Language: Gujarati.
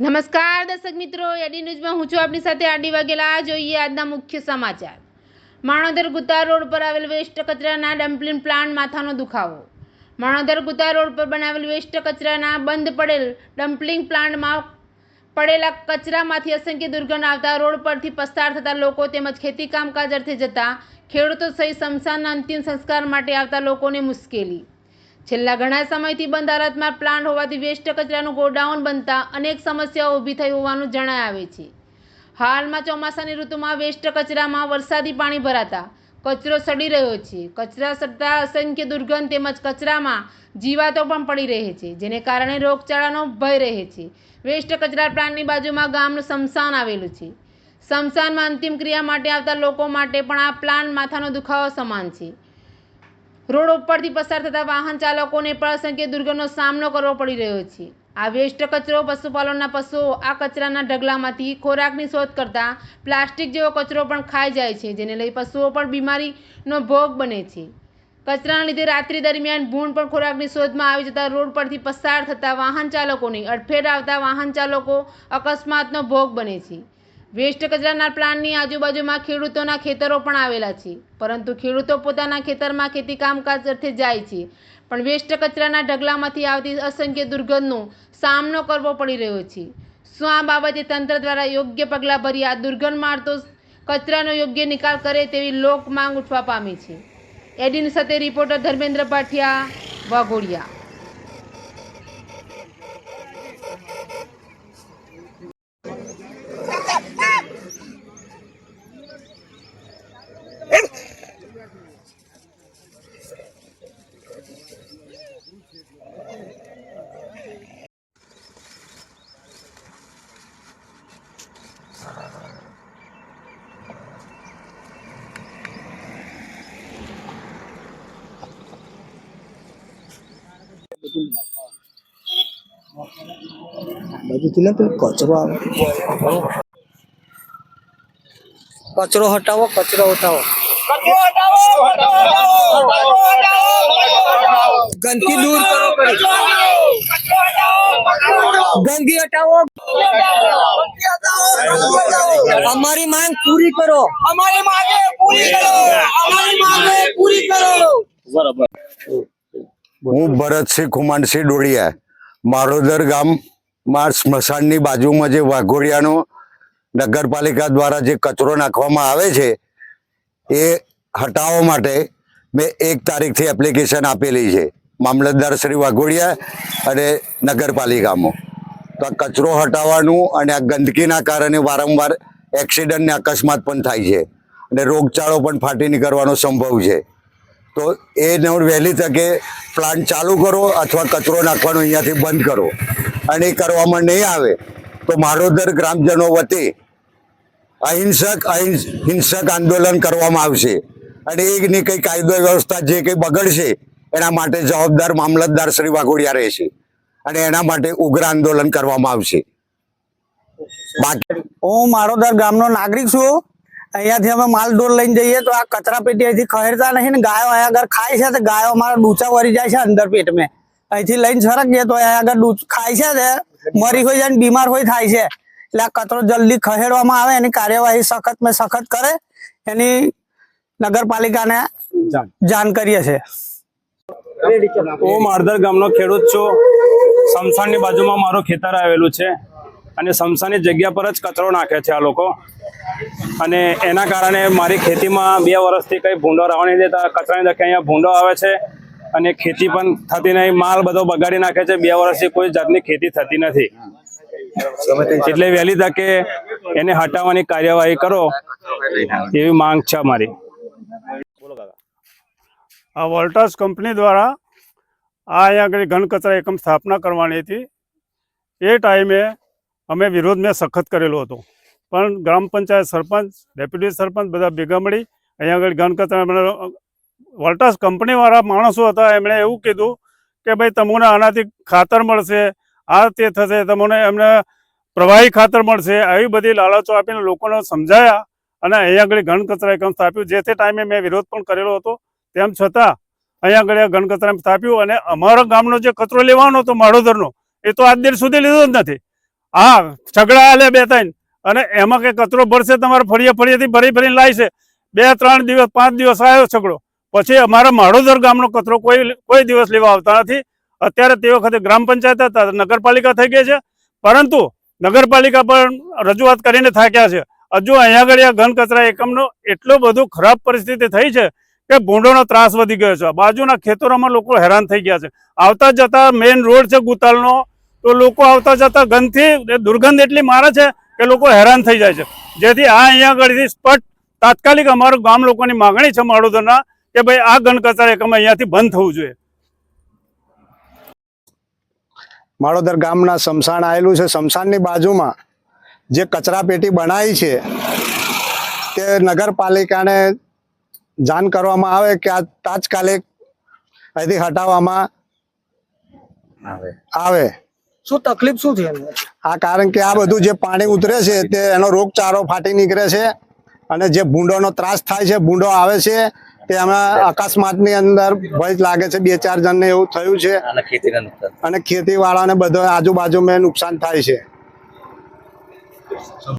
નમસ્કાર દર્શક મિત્રો એડી ન્યૂઝમાં હું છું આપની સાથે આડી વાગેલા જોઈએ આજના મુખ્ય સમાચાર. માણોદર ગુતાર રોડ પર આવેલ વેસ્ટ કચરાના ડમ્પલિંગ પ્લાન્ટ માથાનો દુખાવો. માણોદર ગુતાર રોડ પર બનાવેલ વેસ્ટ કચરાના બંધ પડેલ ડમ્પલિંગ પ્લાન્ટમાં પડેલા કચરામાંથી અસંખ્ય દુર્ગંધ આવતા રોડ પરથી પસાર થતા લોકો તેમજ ખેતી કામકાજ અર્થે જતા ખેડૂતો સહિત સ્મશાનના અંતિમ સંસ્કાર માટે આવતા લોકોને મુશ્કેલી. છેલ્લા ઘણા સમયથી બંધ હાલતમાં પ્લાન્ટ હોવાથી વેસ્ટ કચરાનું ગોડાઉન બનતા અનેક સમસ્યાઓ ઊભી થઈ હોવાનું જણાય આવે છે. હાલમાં ચોમાસાની ઋતુમાં વેસ્ટ કચરામાં વરસાદી પાણી ભરાતા કચરો સડી રહ્યો છે. કચરા સડતા અસંખ્ય દુર્ગંધ તેમજ કચરામાં જીવાતો પણ પડી રહે છે, જેને કારણે રોગચાળાનો ભય રહે છે. વેસ્ટ કચરા પ્લાન્ટની બાજુમાં ગામનું સ્મશાન આવેલું છે. સ્મશાનમાં અંતિમ ક્રિયા માટે આવતા લોકો માટે પણ આ પ્લાન્ટ માથાનો દુખાવો સમાન છે. રોડ ઉપરથી પસાર થતા વાહન ચાલકોને પણ અસંખ્ય દુર્ગંધનો સામનો કરવો પડી રહ્યો છે. આ વેસ્ટ કચરો પશુપાલનના પશુઓ આ કચરાના ઢગલામાંથી ખોરાકની શોધ કરતા પ્લાસ્ટિક જેવો કચરો પણ ખાઈ જાય છે, જેને લઈ પશુઓ પણ બીમારીનો ભોગ બને છે. કચરાના લીધે રાત્રિ દરમિયાન ભૂણ પણ ખોરાકની શોધમાં આવી જતા રોડ પરથી પસાર થતા વાહન ચાલકોની અડફેટ આવતા વાહન ચાલકો અકસ્માતનો ભોગ બને છે. વેસ્ટ કચરાના પ્લાન્ટની આજુબાજુમાં ખેડૂતોના ખેતરો પણ આવેલા છે. પરંતુ ખેડૂતો પોતાના ખેતરમાં ખેતી કામકાજ અર્થે જાય છે. પણ વેસ્ટ કચરાના ઢગલામાંથી આવતી અસંખ્ય દુર્ગંધનો સામનો કરવો પડી રહ્યો છે. શું આ બાબતે તંત્ર દ્વારા યોગ્ય પગલાં ભરી આ દુર્ગંધ મારતો કચરાનો યોગ્ય નિકાલ કરે તેવી લોક માંગ ઉઠવા પામી છે. એડીન સાથે રિપોર્ટર ધર્મેન્દ્ર પાઠિયા, વાઘોડિયા. બાજુથી ના પેલો કચરો આવે કચરો હટાવો કચરો હટાવો ગંદકી દૂર કરો કરી ગંદકી હટાવો અમારી માંગ પૂરી કરો અમારી માંગે પૂરી કરો અમારી માંગે પૂરી કરો હું ભરતસિંહ કુમારસિંહ ડોળિયા. મારોદર ગામમાં સ્મશાનની બાજુમાં જે વાઘોડિયાનો નગરપાલિકા દ્વારા જે કચરો નાખવામાં આવે છે એ હટાવવા માટે મેં એક તારીખથી એપ્લિકેશન આપેલી છે. મામલતદાર શ્રી વાઘોડિયા અને નગરપાલિકામાં. તો આ કચરો હટાવવાનું અને આ ગંદકીના કારણે વારંવાર એક્સિડન્ટ ને અકસ્માત પણ થાય છે. અને રોગચાળો પણ ફાટી નીકળવાનો સંભવ છે. તો એને વહેલી તકે પ્લાન્ટ ચાલુ કરો અથવા કચરો નાખવાનો અહીંયાથી બંધ કરો. અને એ કરવામાં નહીં આવે, તો મારોદર ગ્રામજનો વતી અહિંસક અહિંસ, હિંસક આંદોલન કરવામાં આવશે. અને એની કંઈ કાયદો વ્યવસ્થા જે કંઈ બગડશે, એના માટે જવાબદાર મામલતદાર શ્રી વાઘોડિયા રહેશે. અને એના માટે ઉગ્ર આંદોલન કરવામાં આવશે. બાકી હું મારોદર ગામનો નાગરિક છું. અહીંયાથી અમે માલ ડોર લઈને જઈએ તો આ કચરા પેટી અહીંથી ખહેરતા નહીં ને ગાયો અહીંયા આગળ ખાય છે તો ગાયો અમારા ડૂચા વળી જાય છે અંદર પેટમાં. અહીંથી લઈને સરકીએ તો અહીંયા આગળ ખાય છે તે. મરી હોય જાય ને બીમાર હોય થાય છે. એટલે આ કચરો જલ્દી ખહેડવામાં આવે એની કાર્યવાહી સખત મેં સખત કરે એની નગરપાલિકાને જાણ. કરીએ છીએ. હું મારધર ગામનો ખેડૂત છું. સમસાણની બાજુમાં મારું ખેતર આવેલું છે. અને સમસાની જગ્યા પર જ કચરો નાખે છે આ લોકો. અને એના કારણે મારી ખેતીમાં બે વર્ષથી કંઈ ભૂંડો રહેવા નહીં દેતા. કચરાની ધકે અહીંયા ભૂંડો આવે છે અને ખેતી પણ થતી નહીં. માલ બધો બગાડી નાખે છે. બે વર્ષથી કોઈ જાતની ખેતી થતી નથી. એટલે વહેલી તકે એને હટાવવાની કાર્યવાહી કરો એવી માંગ છે અમારી. આ વોલ્ટાસ કંપની દ્વારા આ અહીંયા આગળ ઘન કચરા એકમ સ્થાપના કરવાની હતી. એ ટાઈમે અમે વિરોધ મેં સખત કરેલો હતો. પણ ગ્રામ પંચાયત સરપંચ, ડેપ્યુટી સરપંચ બધા ભેગા મળી અહીંયા આગળ કચરા વોલ્ટાસ કંપનીવાળા માણસો હતા, એમણે એવું કીધું કે ભાઈ, તમને આનાથી ખાતર મળશે, આ તે થશે, તમને એમને પ્રવાહી ખાતર મળશે. આવી બધી લાલચો આપીને લોકોને સમજાયા અને અહીંયા આગળ ઘન કચરા એકમ સ્થાપ્યું. જે તે ટાઈમે મેં વિરોધ પણ કરેલો હતો. તેમ છતાં અહીંયા આગળ આ ઘન કચરા સ્થાપ્યું અને અમારા ગામનો જે કચરો લેવાનો હતો માળોદરનો એ તો આજ દિન સુધી લીધો જ નથી. હા સગડા આલે બે ત્રણ. અને એમાં કે કચરો ભરશે, તમારે ફળીએ ફળીએથી ભરી ભરીને લાવશે બે, ત્રણ દિવસ, પાંચ દિવસ આવ્યો છગડો પછી અમારા માળોદર ગામનો કચરો કોઈ કોઈ દિવસ લેવા આવતા નથી. અત્યારે તે વખતે ગ્રામ પંચાયત હતા નગરપાલિકા થઈ ગઈ છે. પરંતુ નગરપાલિકા પણ રજૂઆત કરીને થાક્યા છે. હજુ અહીંયા આગળ આ ઘન કચરા એકમનો એટલો બધું ખરાબ પરિસ્થિતિ થઈ છે કે ભૂંડોનો ત્રાસ વધી ગયો છે. બાજુના ખેતરોમાં લોકો હેરાન થઈ ગયા છે. આવતા જતા મેઇન રોડ છે ગુતાલનો. તો લોકો આવતા જતા ગંધથી દુર્ગંધ એટલી મારે છે કે લોકો હેરાન થઈ જાય છે. જેથી આ અહીંયા આગળથી સ્પષ્ટ તાત્કાલિક અમારું ગામ લોકોની માગણી છે માળોદરના કે ભાઈ આ ઘન કચરા એકમ અહીંયાથી બંધ થવું જોઈએ. માળોદર ગામના શમશાન આવેલું છે. શમશાનની બાજુમાં જે કચરા પેટી બનાવી છે તે નગરપાલિકાને જાણ કરવામાં આવે કે આ તાત્કાલિક અહીંથી હટાવવામાં આવે. શું તકલીફ શું છે આ કારણ કે આ બધું જે પાણી ઉતરે છે તે એનો રોગચારો ફાટી નીકળે છે અને જે ભૂંડોનો ત્રાસ થાય છે ભૂંડો આવે છે તે આમાં અકસ્માતની અંદર ભય લાગે છે બે ચાર જણને એવું થયું છે. અને ખેતીને નુકસાન. અને ખેતીવાળાને બધો આજુબાજુમાં નુકસાન થાય છે.